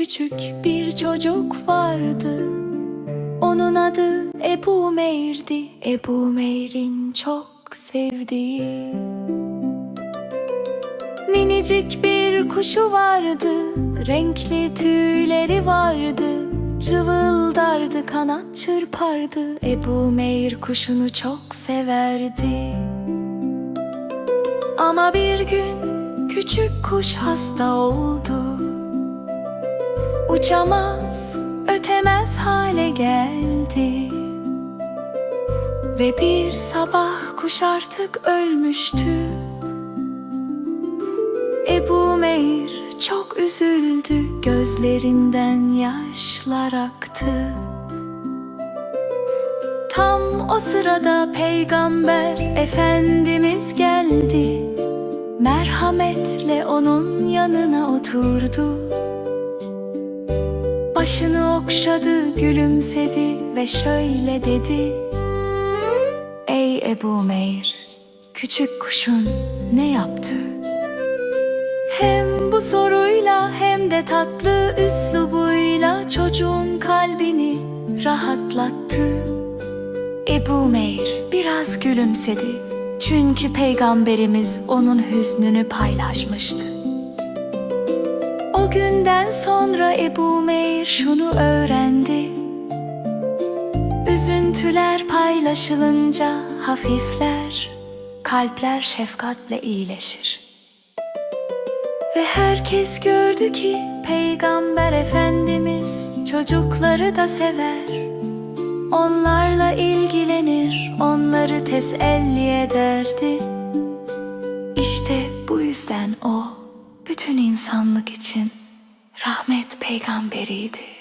küçük bir çocuk vardı. Onun adı Ebu Meir'di Ebu Meir'in çok sevdiği. Minicik bir kuşu vardı. Renkli tüyleri vardı. Cıvıldardı kanat çırpardı. Ebu Meir kuşunu çok severdi. Ama bir gün küçük kuş hasta oldu Uçamaz, ötemez hale geldi. Ve bir sabah kuş artık ölmüştü. Ebu Meir çok üzüldü Gözlerinden yaşlar aktı. Tam o sırada peygamber Efendimiz geldi. Merhametle onun yanına oturdu Başını okşadı, gülümsedi ve şöyle dedi Ey Ebu Meir, küçük kuşun ne yaptı? Hem bu soruyla hem de tatlı üslubuyla çocuğun kalbini rahatlattı. Ebu Meir biraz gülümsedi. Çünkü peygamberimiz onun hüznünü paylaşmıştı. O günden sonra Ebu Meir şunu öğrendi. Üzüntüler paylaşılınca hafifler, kalpler şefkatle iyileşir. Ve herkes gördü ki Peygamber Efendimiz çocukları da sever. Onlarla ilgilenir, onları teselli ederdi. İşte bu yüzden o bütün insanlık için rahmet peygamberiydi.